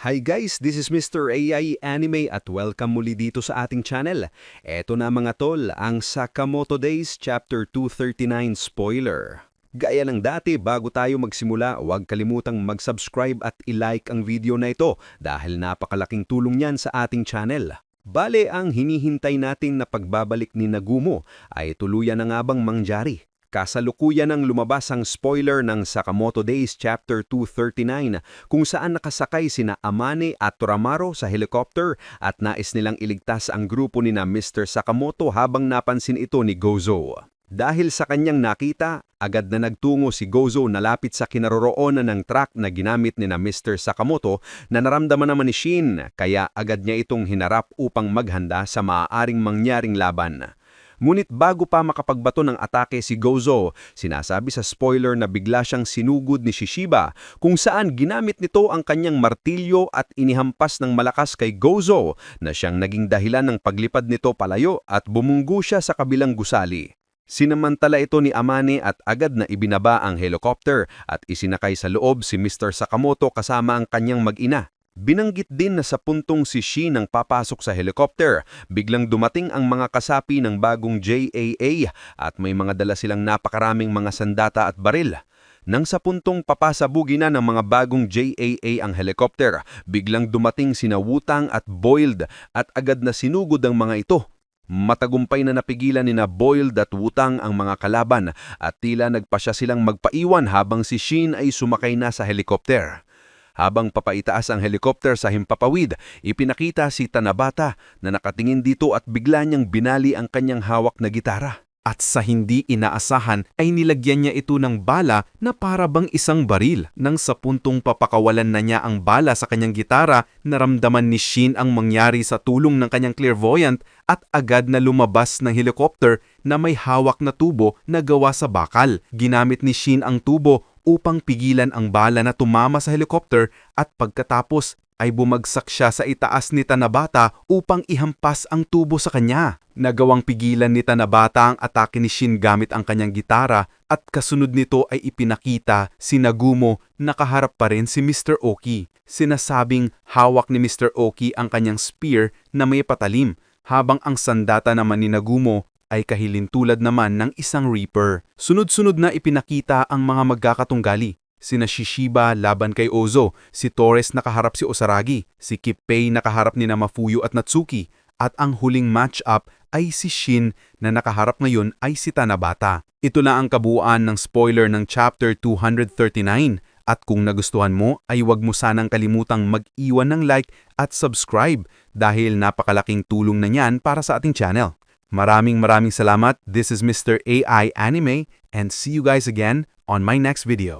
Hi guys, this is Mr. AI Anime at welcome muli dito sa ating channel. Eto na mga tol, ang Sakamoto Days Chapter 239 spoiler. Gaya ng dati, bago tayo magsimula, huwag kalimutang mag-subscribe at i-like ang video na ito dahil napakalaking tulong niyan sa ating channel. Bale, ang hinihintay natin na pagbabalik ni Nagumo ay tuluyan na nga bang mangyari? Kasalukuyan ng lumabas ang spoiler ng Sakamoto Days Chapter 239 kung saan nakasakay sina Amane at Toramaro sa helicopter at nais nilang iligtas ang grupo ni na Mr. Sakamoto habang napansin ito ni Gozo. Dahil sa kanyang nakita, agad na nagtungo si Gozo na lapit sa kinaroroonan ng truck na ginamit ni na Mr. Sakamoto na naramdaman naman ni Shin kaya agad niya itong hinarap upang maghanda sa maaaring mangyaring laban. Ngunit bago pa makapagbato ng atake si Gozo, sinasabi sa spoiler na bigla siyang sinugod ni Shishiba kung saan ginamit nito ang kanyang martilyo at inihampas ng malakas kay Gozo na siyang naging dahilan ng paglipad nito palayo at bumunggo siya sa kabilang gusali. Sinamantala ito ni Amane at agad na ibinaba ang helicopter at isinakay sa loob si Mr. Sakamoto kasama ang kanyang mag-ina. Binanggit din na sa puntong si Shi nang papasok sa helicopter, biglang dumating ang mga kasapi ng bagong JAA at may mga dala silang napakaraming mga sandata at baril. Nang sa puntong papasabugi na ng mga bagong JAA ang helicopter, biglang dumating sina Wutang at Boiled at agad na sinugod ang mga ito. Matagumpay na napigilan ni na Boiled at Wutang ang mga kalaban at tila nagpasya silang magpaiwan habang si Shin ay sumakay na sa helicopter. Habang papaitaas ang helicopter sa himpapawid, ipinakita si Tanabata na nakatingin dito at bigla niyang binali ang kanyang hawak na gitara. At sa hindi inaasahan ay nilagyan niya ito ng bala na para bang isang baril. Nang sa puntong papakawalan na niya ang bala sa kanyang gitara, naramdaman ni Shin ang mangyari sa tulong ng kanyang clairvoyant at agad na lumabas ng helicopter na may hawak na tubo na gawa sa bakal. Ginamit ni Shin ang tubo upang pigilan ang bala na tumama sa helicopter at pagkatapos ay bumagsak siya sa itaas ni Tanabata upang ihampas ang tubo sa kanya. Nagawang pigilan ni Tanabata ang atake ni Shin gamit ang kanyang gitara at kasunod nito ay ipinakita si Nagumo nakaharap pa rin si Mr. Oki. Sinasabing hawak ni Mr. Oki ang kanyang spear na may patalim habang ang sandata naman ni Nagumo ay kahilintulad naman ng isang Reaper. Sunod-sunod na ipinakita ang mga magkakatunggali sina Shishiba laban kay Ozo, si Torres nakaharap si Osaragi, si Kippei nakaharap ni Namafuyo at Natsuki, at ang huling match-up ay si Shin na nakaharap ngayon ay si Tanabata. Ito na ang kabuuan ng spoiler ng chapter 239 at kung nagustuhan mo ay huwag mo sanang kalimutang mag-iwan ng like at subscribe dahil napakalaking tulong na niyan para sa ating channel. Maraming maraming salamat. This is Mr. AI Anime and see you guys again on my next video.